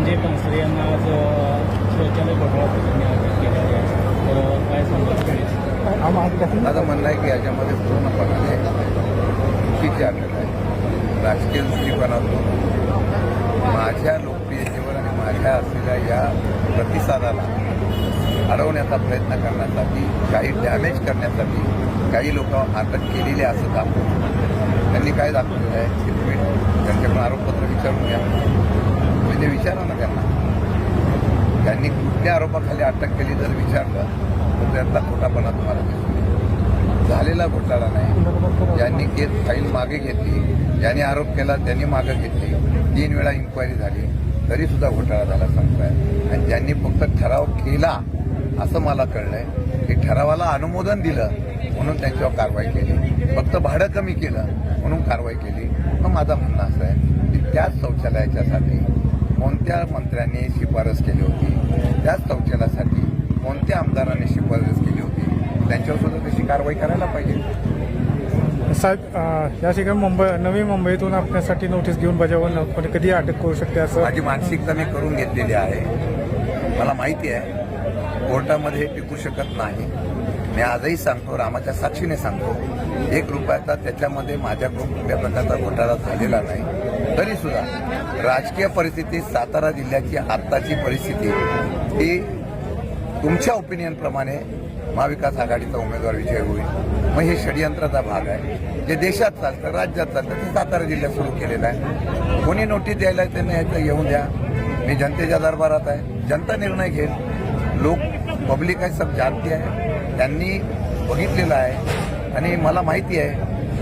संजय पानसरे यांना आज शौचालय घोटाळा प्रकरणी अटक केलेली आहे. तर काय सांगा माझं म्हणणं आहे की याच्यामध्ये पूर्णपणाने चुकीची आलेलं आहे. राजकीय दृष्टिकोनातून. माझ्या लोकप्रियतेवर आणि माझ्या असलेल्या या प्रतिसादाला अडवण्याचा प्रयत्न करण्यासाठी काही डॅमेज करण्यासाठी काही लोक अटक केलेली आहे असं दाखवून. त्यांनी काय दाखवलेलं आहे? त्यांच्याकडून आरोपपत्र विचारून घ्या. म्हणजे विचारा ना त्यांना. त्यांनी कुठल्या आरोपाखाली अटक केली जर विचारलं तर त्यातला खोटापणा तुम्हाला दिसून झालेला घोटाळा नाही. ज्यांनी केस फाईल मागे घेतली ज्यांनी आरोप केला त्यांनी मागे घेतली. तीन वेळा इन्क्वायरी झाली. तरी सुद्धा घोटाळा झाला सांगताय. आणि ज्यांनी फक्त ठराव केला असं मला कळलंय की ठरावाला अनुमोदन दिलं म्हणून त्यांच्यावर कारवाई केली. फक्त भाडं कमी केलं म्हणून कारवाई केली. मग माझं म्हणणं असं आहे की त्याच शौचालयाच्यासाठी कोणत्या मंत्र्यांनी शिफारस केली होती. त्याच शौचालयासाठी कोणत्या आमदारांनी शिफारस केली होती? त्यांच्यावर सुद्धा तशी कारवाई करायला पाहिजे. साहेब या ठिकाणी मुंबई नवी मुंबईतून आपल्यासाठी नोटीस घेऊन बजावून कोणी कधी अटक करू शकते असं? माझी मानसिकता मी करून घेतलेली आहे. मला माहिती आहे कोर्टामध्ये टिकू शकत नाही. मी आजही सांगतो रामाच्या साक्षीने सांगतो एक रुपयाचा त्याच्यामध्ये माझ्याकडून कुठल्या प्रकारचा घोटाळा झालेला नाही. तरी सुद्धा राजकीय परिस्थिती सातारा जिल्ह्याची आत्ताची परिस्थिती ही तुमच्या ओपिनियनप्रमाणे महाविकास आघाडीचा उमेदवार विजय होईल. मग हे षडयंत्राचा भाग आहे. जे देशात चालतं राज्यात चालतं ते सातारा जिल्ह्यात सुरू केलेलं आहे. कोणी नोटीस द्यायला त्यांना याचं येऊन द्या. मी जनतेच्या दरबारात आहे. जनता निर्णय घेईल. लोक पब्लिक आहे सब जानते आहे. त्यांनी बघितलेलं आहे. आणि मला माहिती आहे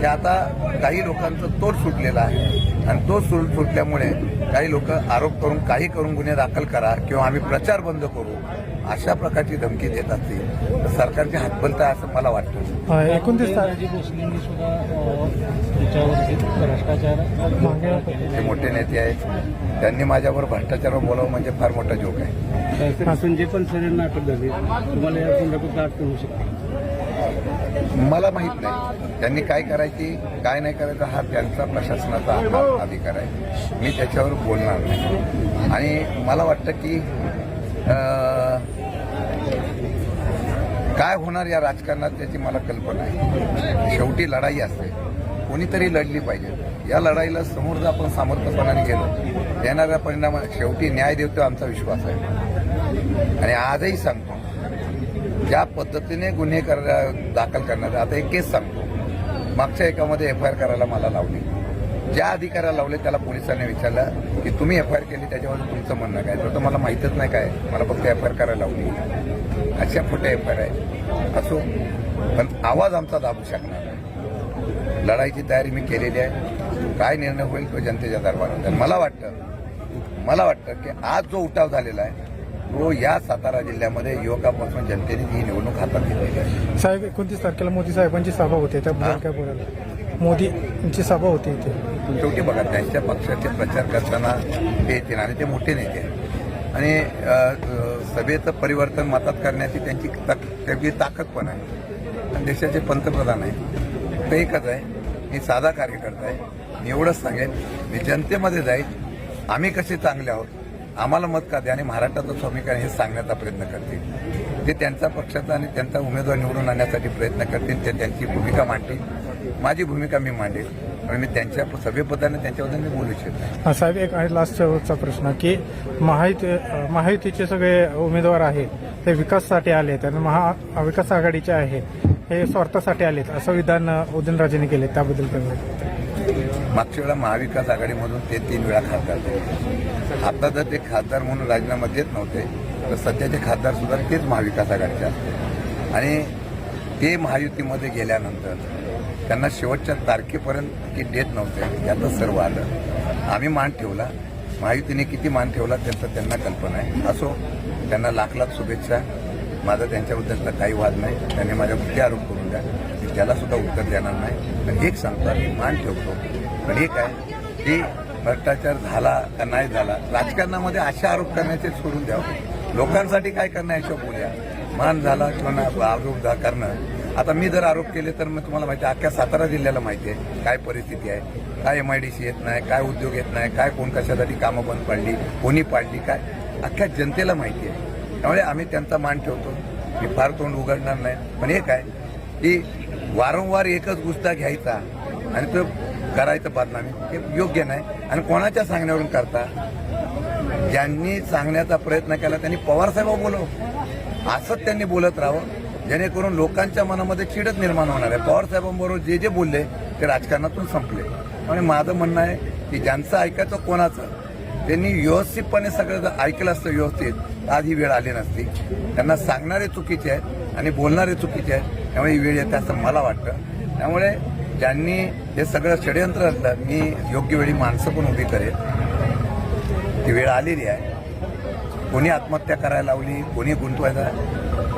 की आता काही लोकांचं तोड सुटलेलं आहे. आणि तो सूट सुटल्यामुळे काही लोक आरोप करून काही करून गुन्हे दाखल करा किंवा आम्ही प्रचार बंद करू अशा प्रकारची धमकी देत असतील. तर सरकारची हातबलता आहे असं मला वाटतं. एकोणतीस ते मोठे नेते आहेत. त्यांनी माझ्यावर भ्रष्टाचारावर बोलावं म्हणजे फार मोठा जोक आहे. संजय पानसरेंना अटक झाली. तुम्हाला या संदर्भात अटक होऊ शकते? मला माहीत नाही. त्यांनी काय करायची काय नाही करायचं हा त्यांचा प्रशासनाचा अधिकार आहे. मी त्याच्यावर बोलणार नाही. आणि मला वाटतं की काय होणार या राजकारणात त्याची मला कल्पना आहे. शेवटी लढाई असते. कोणीतरी लढली पाहिजे. या लढाईला समोर जर आपण सामर्थ्यपणाने गेलो. येणाऱ्या परिणामात शेवटी न्याय देतो आमचा विश्वास आहे. आणि आजही सांगतो ज्या पद्धतीने गुन्हे कर दाखल करण्यात आता एक केस सांगतो. मागच्या एकामध्ये एफ आय आर करायला मला लावली. ज्या अधिकाऱ्याला लावले त्याला पोलिसांनी विचारलं की तुम्ही एफ आय आर केली त्याच्यावर तुमचं म्हणणं काय? तर तो मला माहीतच नाही काय. मला फक्त एफ आय आर करायला लावली. अशा खोट्या एफ आय आर आहे असो पण आवाज आमचा दाबू शकणार नाही. लढाईची तयारी मी केलेली आहे. काय निर्णय होईल तो जनतेच्या दरबारात. मला वाटतं मला वाटतं की आज जो उठाव झालेला आहे तो या सातारा जिल्ह्यामध्ये युवकापासून जनतेने ही निवडणूक हातात घेतलेली आहे. साहेब एकोणतीस तारखेला मोदी साहेबांची सभा होते त्याबद्दल काय बोलायला मोदींची सभा होती इथे. शेवटी बघा त्यांच्या पक्षाचे प्रचार करताना ते येतील आणि ते मोठे नेते आणि सभेचं परिवर्तन मतात करण्याची त्यांची तक- त्याची ताकद पण आहे. आणि देशाचे पंतप्रधान आहे ते एकच आहे मी साधा कार्यकर्ता आहे. मी एवढंच सांगेन मी जनतेमध्ये जाईल. आम्ही कसे चांगले आहोत? आम्हाला मत का द्या आणि महाराष्ट्राचं समीकरण हे सांगण्याचा प्रयत्न करतील? ते त्यांचा पक्षाचा आणि त्यांचा उमेदवार निवडून आणण्यासाठी प्रयत्न करतील ते त्यांची भूमिका मांडतील. माझी भूमिका मी मांडेल. आणि मी त्यांच्या सभेपदाने त्यांच्याबद्दल मी बोलू इच्छित साहेब एक आहे लास्ट प्रश्न की महायुती माहितीचे महायुतीचे सगळे उमेदवार आहेत ते विकासासाठी आलेत आणि महा विकास आघाडीचे आहेत हे स्वार्थासाठी आलेत असं विधान उदयनराजेंनी केले त्याबद्दल काय मागच्या वेळा महाविकास आघाडीमधून ते तीन वेळा खासदार झाले. आता जर ते खासदार म्हणून राजीनामा देत नव्हते तर सध्याचे खासदार सुद्धा तेच महाविकास आघाडीचे असते. आणि ते महायुतीमध्ये गेल्यानंतर त्यांना शेवटच्या तारखेपर्यंत की देत नव्हते यातच सर्व आलं. आम्ही मान ठेवला. महायुतीने किती मान ठेवला त्याचं त्यांना कल्पना आहे. असो त्यांना लाख लाख शुभेच्छा. माझा त्यांच्याबद्दलचा काही वाद नाही. त्यांनी माझ्या कुठे आरोप करून द्या. त्याला सुद्धा उत्तर देणार नाही. पण एक सांगतो आम्ही मान ठेवतो. पण एक आहे की भ्रष्टाचार झाला का नाही झाला राजकारणामध्ये अशा आरोप करण्याचे सोडून द्यावं. लोकांसाठी काय करणं याच्या बोलूया मान झाला किंवा ना- आरोप झा- करणं. आता मी जर आरोप केले तर मग तुम्हाला माहिती आहे अख्ख्या सातारा जिल्ह्याला माहिती आहे काय परिस्थिती आहे. काय एम आय डी सी येत नाही काय उद्योग येत नाही काय कोण कशासाठी कामं बंद पडली कोणी पाडली काय? अख्ख्या जनतेला माहिती आहे. त्यामुळे आम्ही त्यांचा मान ठेवतो. मी फार तोंड उघडणार नाही. पण एक आहे की वारंवार एकच गुस्ता घ्यायचा आणि तो करायचं बदनामी हे योग्य नाही. आणि कोणाच्या सांगण्यावरून करता? ज्यांनी सांगण्याचा प्रयत्न केला त्यांनी पवारसाहेब बोलव. असंच त्यांनी बोलत राहावं. जेणेकरून लोकांच्या मनामध्ये चिडच निर्माण होणार आहे. पवारसाहेबांबरोबर जे जे बोलले ते राजकारणातून संपले. आणि माझं म्हणणं आहे की ज्यांचं ऐकायचं कोणाचं त्यांनी व्यवस्थितपणे सगळं जर ऐकलं असतं व्यवस्थित आज ही वेळ आली नसती. त्यांना सांगणारे चुकीचे आहेत आणि बोलणारे चुकीचे आहेत. त्यामुळे ही वेळ येते असं मला वाटतं. त्यामुळे ज्यांनी हे सगळं षडयंत्र असलं मी योग्य वेळी माणसं पण उभी करेल. ती वेळ आलेली आहे. कोणी आत्महत्या करायला लावली कोणी गुंतवायचा.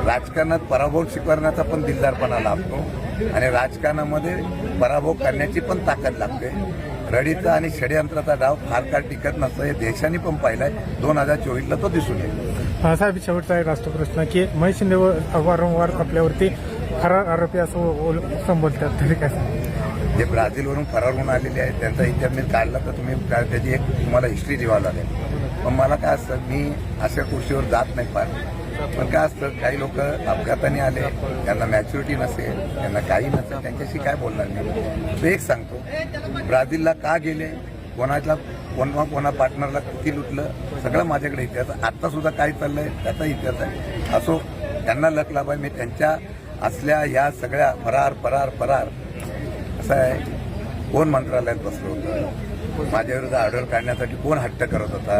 राजकारणात पराभव स्वीकारण्याचा पण दिलदारपणा लाभतो. आणि राजकारणामध्ये पराभव करण्याची पण ताकद लागते. रडीचा आणि षडयंत्राचा डाव फार काळ टिकत नसतं. हे देशाने पण पाहिलाय दोन हजार चोवीसला तो दिसून येईल. साहेब शेवटचा एक असतो प्रश्न की महेश शिंदे वारंवार आपल्यावरती फरार आरोपी असं बोल- संबोधतात तरी काय जे ब्राझीलवरून फरार होऊन आलेले आहेत त्यांचा इतिहास मी काढला तर तुम्ही त्याची एक तुम्हाला हिस्ट्री जेवावं लागेल पण मला काय असतं मी अशा गोष्टीवर जात नाही फार. पण काय असतं काही लोक अपघाताने आले त्यांना मॅच्युरिटी नसेल त्यांना काही नसेल त्यांच्याशी काय बोलणार नाही तो एक सांगतो ब्राझीलला का गेले? कोणाच्या कोणा कोणा पार्टनरला किती लुटलं? सगळं माझ्याकडे इतिहास आहे. सुद्धा काय चाललंय? त्याचा इतिहास आहे. असो त्यांना लक लाभ आहे मी त्यांच्या असल्या ह्या सगळ्या फरार फरार फरार असं आहे. कोण मंत्रालयात बसलं होतं? माझ्या विरुद्ध ऑर्डर काढण्यासाठी कोण हट्ट करत होता?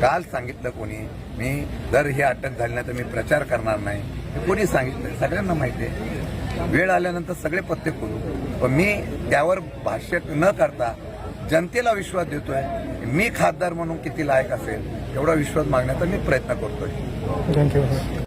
काल सांगितलं कोणी? मी जर ही अटक झाली नाही तर मी प्रचार करणार नाही. कोणी सांगितलं? सगळ्यांना माहिती आहे. वेळ आल्यानंतर सगळे पत्ते खोलू. पण मी त्यावर भाष्य न करता जनतेला विश्वास देतोय. मी खासदार म्हणून किती लायक असेल एवढा विश्वास मागण्याचा मी प्रयत्न करतोय. थँक्यू